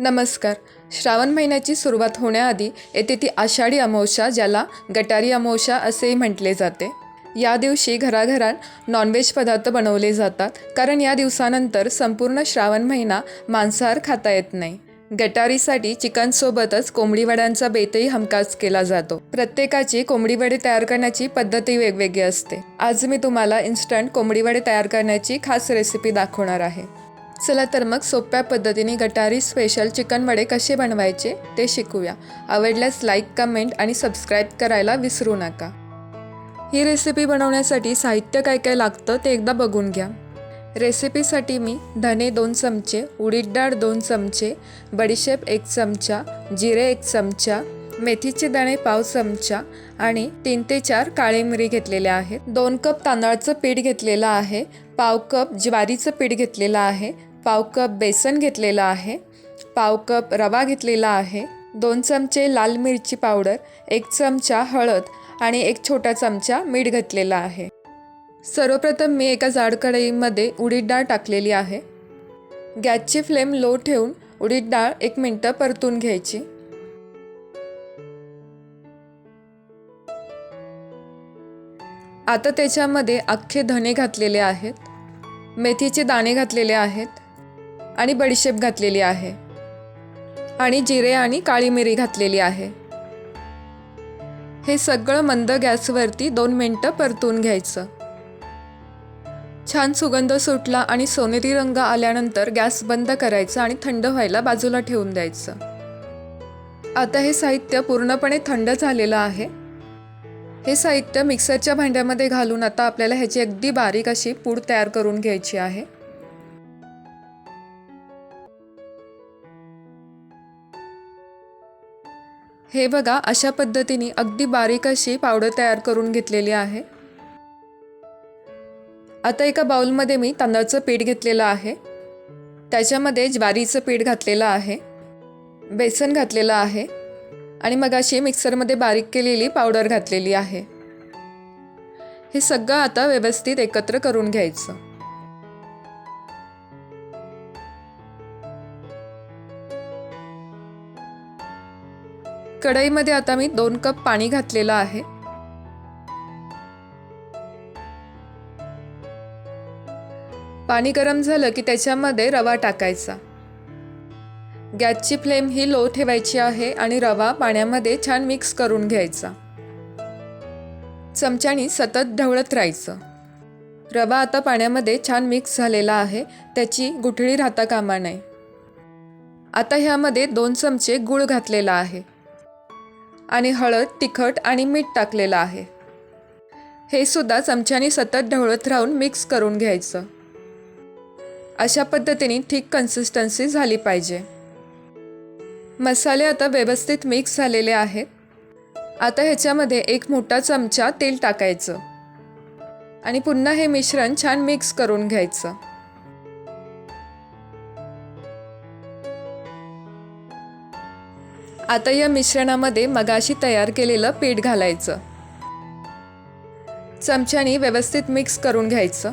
नमस्कार. श्रावण महिन्याची सुरुवात होण्याआधी येते ती आषाढी अमावस्या ज्याला गटारी अमावस्या असेही म्हटले जाते. या दिवशी घराघरात नॉनव्हेज पदार्थ बनवले जातात कारण या दिवसानंतर संपूर्ण श्रावण महिना मांसाहार खाता येत नाही. गटारीसाठी चिकनसोबतच कोंबडीवड्यांचा बेतही हमखास केला जातो. प्रत्येकाची कोंबडीवडे तयार करण्याची पद्धतही वेगवेगळी असते. आज मी तुम्हाला इन्स्टंट कोंबडीवडे तयार करण्याची खास रेसिपी दाखवणार आहे. चला तर मग सोप्या पद्धतीने गटारी स्पेशल चिकन वडे कसे बनवायचे ते शिकूया. आवडल्यास लाईक कमेंट आणि सबस्क्राईब करायला विसरू नका. ही रेसिपी बनवण्यासाठी साहित्य काय काय लागतं ते एकदा बघून घ्या. रेसिपीसाठी मी धने दोन चमचे उडीद डाळ दोन चमचे बडीशेप एक चमचा जिरे एक चमचा मेथीचे दाणे पाव चमचा आणि तीन ते चार काळे मिरी घेतलेल्या आहेत. दोन कप तांदळाचं पीठ घेतलेलं आहे. पाव कप ज्वारीचं पीठ घेतलेलं आहे. पाव कप बेसन घेतलेलं आहे पाव कप रवा घेतलेला आहे दोन चमचे लाल मिरची पावडर एक चमचा हळद आणि एक छोटा चमचा मीठ घातलेला आहे. सर्वप्रथम मी एका जाड कढईमध्ये उडीद डाळ टाकलेली आहे. गॅसची फ्लेम लो ठेवून उडीद डाळ एक मिनटं परतून घ्यायची. आता त्याच्यामध्ये अख्खे धने घातलेले आहेत मेथीचे दाणे घातलेले आहेत आणि बडीशेप घातलेली आहे. आणि जिरे आणि काळी मिरी घातलेली आहे. हे सगळं मंद गॅसवरती दोन मिनटं परतून घ्यायचं. छान सुगंध सुटला आणि सोनेरी रंग आल्यानंतर गॅस बंद करायचा आणि थंड व्हायला बाजूला ठेवून द्यायचं. आता हे साहित्य पूर्णपणे थंड झालेलं आहे. हे साहित्य मिक्सरच्या भांड्यामध्ये घालून आता आपल्याला ह्याची अगदी बारीक अशी पूड तयार करून घ्यायची आहे. हे बघा अशा पद्धतीने अगदी बारीक अशी पावडर तयार करून घेतलेली आहे. आता एका बाउलमध्ये मी तांदळाचं पीठ घेतलेलं आहे. त्याच्यामध्ये ज्वारीचं पीठ घातलेलं आहे. बेसन घातलेलं आहे. आणि मग अशी मिक्सरमध्ये बारीक केलेली पावडर घातलेली आहे. हे सगळं आता व्यवस्थित एकत्र करून घ्यायचं. कढईमध्ये आता मी दोन कप पाणी घातलेलं आहे. पाणी गरम झालं की त्याच्यामध्ये रवा टाकायचा. गॅसची फ्लेम ही लो ठेवायची आहे आणि रवा पाण्यामध्ये छान मिक्स करून घ्यायचा. चमच्यानी सतत ढवळत राहायचं. रवा आता पाण्यामध्ये छान मिक्स झालेला आहे त्याची गुठळी राहता कामा नये. आता ह्यामध्ये दोन चमचे गूळ घातलेला आहे. आणि हळद तिखट आणि मीठ टाकलेलं आहे. हे सुद्धा चमच्यानी सतत ढवळत राहून मिक्स करून घ्यायचं. अशा पद्धतीने ठीक कन्सिस्टन्सी झाली पाहिजे. मसाले आता व्यवस्थित मिक्स झालेले आहेत. आता ह्याच्यामध्ये एक मोठा चमचा तेल टाकायचं. आणि पुन्हा हे मिश्रण छान मिक्स करून घ्यायचं. आता या मिश्रणामध्ये मगाशी तयार केलेलं पीठ घालायचं. चमच्यानी व्यवस्थित मिक्स करून घ्यायचं.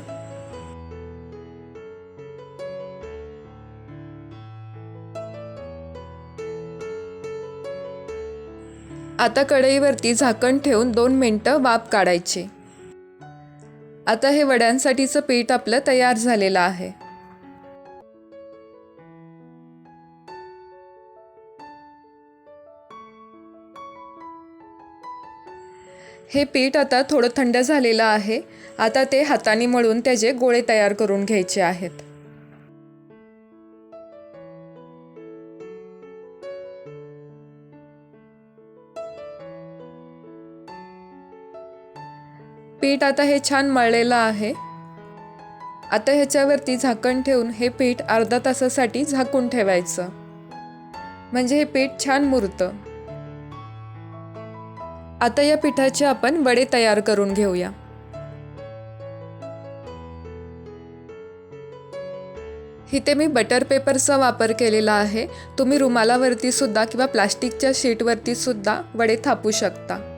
आता कढईवरती झाकण ठेवून दोन मिनटं वाफ काढायची. आता हे वड्यांसाठीचं पीठ आपलं तयार झालेलं आहे. हे पीठ आता थोडं थंड झालेलं आहे. आता ते हाताने मळून त्याचे गोळे तयार करून घ्यायचे आहेत. पीठ आता हे छान मळलेलं आहे. आता ह्याच्यावरती झाकण ठेवून हे पीठ अर्धा तासासाठी झाकून ठेवायचं. म्हणजे हे पीठ छान मुरतं. आता या पिठाचे आपण वडे तयार करून घेऊया. इथे मी बटर पेपरचा वापर केलेला आहे. तुम्ही रुमालावरती सुद्धा किंवा प्लास्टिकच्या शीटवरती सुद्धा वडे थापू शकता.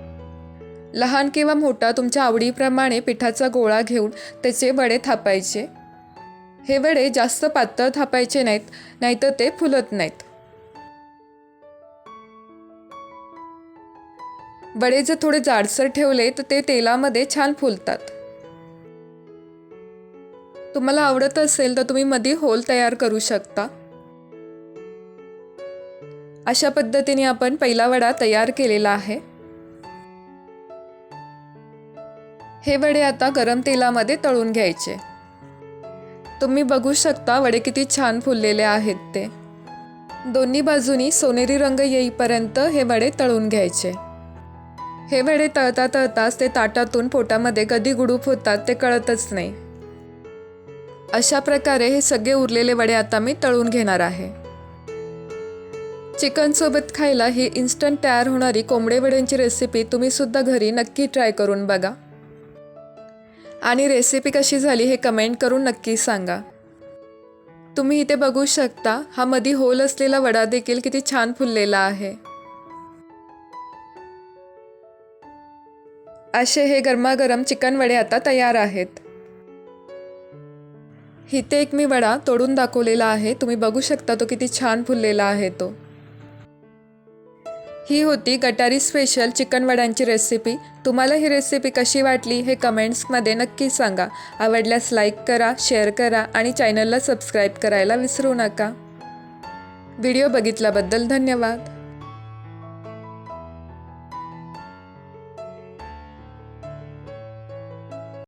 लहान किंवा मोठा तुमच्या आवडीप्रमाणे पिठाचा गोळा घेऊन त्याचे वडे थापायचे. हे वडे जास्त पातळ थापायचे नाहीत नाहीतर ते फुलत नाहीत. वडे जर थोडे जाडसर ठेवले तर ते तेलामध्ये छान फुलतात. तुम्हाला आवडत असेल तर तुम्ही मध्ये होल तयार करू शकता. अशा पद्धतीने आपण पहिला वडा तयार केलेला आहे. हे वडे आता गरम तेलामध्ये तळून घ्यायचे. तुम्ही बघू शकता वडे किती छान फुललेले आहेत ते. दोन्ही बाजूनी सोनेरी रंग येईपर्यंत हे वडे तळून घ्यायचे. हे वडे तळता तळताच ते ताटातून पोटामध्ये कधी गुडूप होतात ते कळतच नाही. अशा प्रकारे हे सगळे उरलेले वडे आता मी तळून घेणार आहे. चिकनसोबत खायला ही इन्स्टंट तयार होणारी कोंबडे वड्यांची रेसिपी तुम्ही सुद्धा घरी नक्की ट्राय करून बघा. आणि रेसिपी कशी झाली हे कमेंट करून नक्की सांगा. तुम्ही इथे बघू शकता हा मधी होल असलेला वडा देखील किती छान फुललेला आहे. असे हे गरमागरम चिकन वडे आता तयार आहेत. इथे एक मी वडा तोडून दाखवलेला आहे. तुम्ही बघू शकता तो किती छान फुललेला आहे तो. ही होती गटारी स्पेशल चिकन वड्यांची रेसिपी तुम्हाला ही रेसिपी कशी वाटली हे कमेंट्समध्ये नक्की सांगा. आवडल्यास लाईक करा शेअर करा आणि चॅनलला सबस्क्राईब करायला विसरू नका. व्हिडिओ बघितल्याबद्दल धन्यवाद.